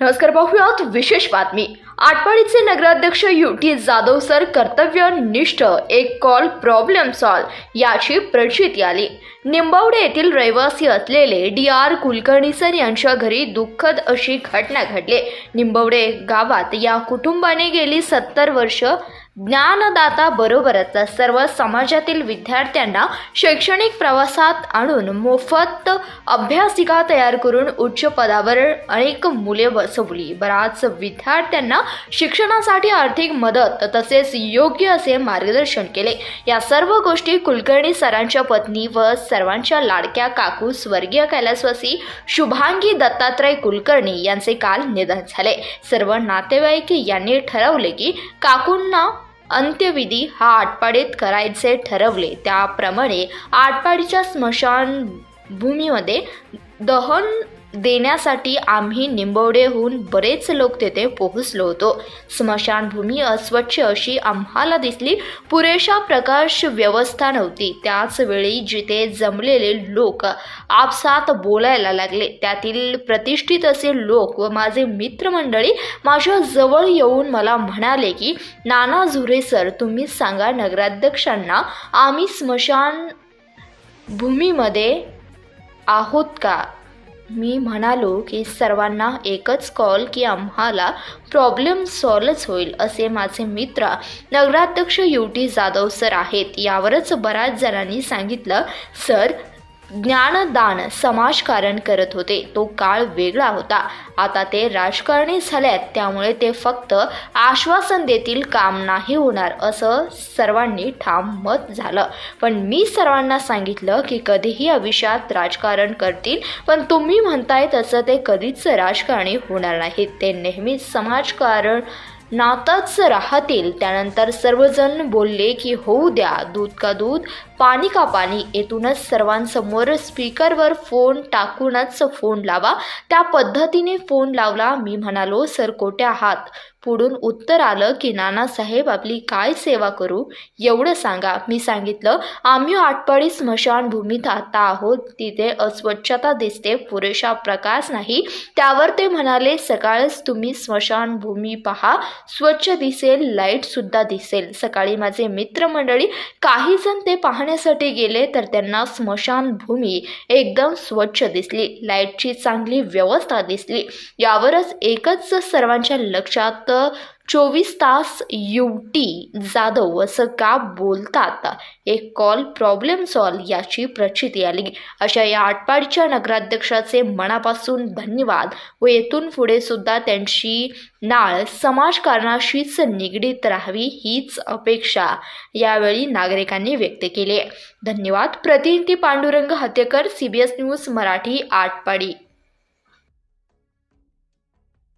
नमस्कार पाहूयात विशेष बातमी. आटपाडीचे नगराध्यक्ष युटी जाधव सर कर्तव्यनिष्ठ एक कॉल प्रॉब्लेम सॉल्व याची प्रचिती आली निंबावडे येथील रहिवासी असलेले डी आर कुलकर्णी सर यांच्या घरी दुःखद अशी घटना घडली. निंबवडे गावात या कुटुंबाने गेली सत्तर वर्ष ज्ञानदाता बरोबरच सर्व समाजातील विद्यार्थ्यांना शैक्षणिक प्रवासात आणून मोफत अभ्यासिका तयार करून उच्च पदावर अनेक मुले बसवली. बराच विद्यार्थ्यांना शिक्षणासाठी आर्थिक मदत तसेच योग्य असे मार्गदर्शन केले. या सर्व गोष्टी कुलकर्णी सरांच्या पत्नी व सर्वांच्या लाडक्या काकू स्वर्गीय कैलासवासी शुभांगी दत्तात्रय कुलकर्णी यांचे काल निधन झाले. सर्व नातेवाईक यांनी ठरवले की काकूंना अंत्यविधी हा आटपाडीत करायचे ठरवले. त्याप्रमाणे आटपाडीच्या स्मशान भूमीमध्ये दहन देण्यासाठी आम्ही निंबवडेहून बरेच लोक तेथे पोहोचलो होतो. स्मशानभूमी अस्वच्छ अशी आम्हाला दिसली. पुरेशा प्रकाश व्यवस्था नव्हती. त्याच वेळी जिथे जमलेले लोक आपसात बोलायला लागले त्यातील प्रतिष्ठित असे लोक व माझे मित्रमंडळी माझ्या जवळ येऊन मला म्हणाले की नाना झुरे सर तुम्ही सांगा नगराध्यक्षांना आम्ही स्मशान भूमीमध्ये आहोत का? मी म्हणालो की सर्वांना एकच कॉल की आम्हाला प्रॉब्लेम सॉल्वच होईल असे माझे मित्र नगराध्यक्ष युटी जाधव सर आहेत. यावरच बऱ्याच जणांनी सांगितलं सर ज्ञानदान समाजकारण करत होते. तो काळ वेगळा होता. आता ते राजकारणी झाल्यात. त्यामुळे ते फक्त आश्वासन देतील काम नाही होणार असं सर्वांनी ठाम मत झालं. पण मी सर्वांना सांगितलं की कधीही आयुष्यात राजकारण करतील पण तुम्ही म्हणताय तसं ते कधीच राजकारणी होणार नाहीत. ते नेहमीच समाजकारण नातच राहतील. त्यानंतर सर्वजण बोलले की होऊ द्या दूध का दूध पाणी का पाणी. येथूनच सर्वांसमोर स्पीकरवर फोन टाकूनच फोन लावा. त्या पद्धतीने फोन लावला. मी म्हणालो सर कोठे आहात पुढून उत्तर आलं की नानासाहेब आपली काय सेवा करू? एवढं सांगा. मी सांगितलं आम्ही आटपाडी स्मशानभूमीत आता आहोत. तिथे अस्वच्छता दिसते. पुरेशा प्रकाश नाही. त्यावर ते म्हणाले सकाळच तुम्ही स्मशानभूमी पहा. स्वच्छ दिसेल. लाईटसुद्धा दिसेल. सकाळी माझे मित्रमंडळी काही जण ते पाहण्यासाठी गेले तर त्यांना स्मशानभूमी एकदम स्वच्छ दिसली. लाईटची चांगली व्यवस्था दिसली. यावरच एकच सर्वांच्या लक्षात चोवीस तास युटी जाधव असं का बोलतात? एक कॉल प्रॉब्लेम सॉल्व याची प्रचिती आली. अशा या आटपाडीच्या नगराध्यक्षाचे मनापासून धन्यवाद व येथून पुढे सुद्धा त्यांची नाळ समाजकारणाशीच निगडीत राहावी हीच अपेक्षा यावेळी नागरिकांनी व्यक्त केली. आहे धन्यवाद. प्रतिनिधी Pandurang Hatyakar C B S news Marathi Atpadi.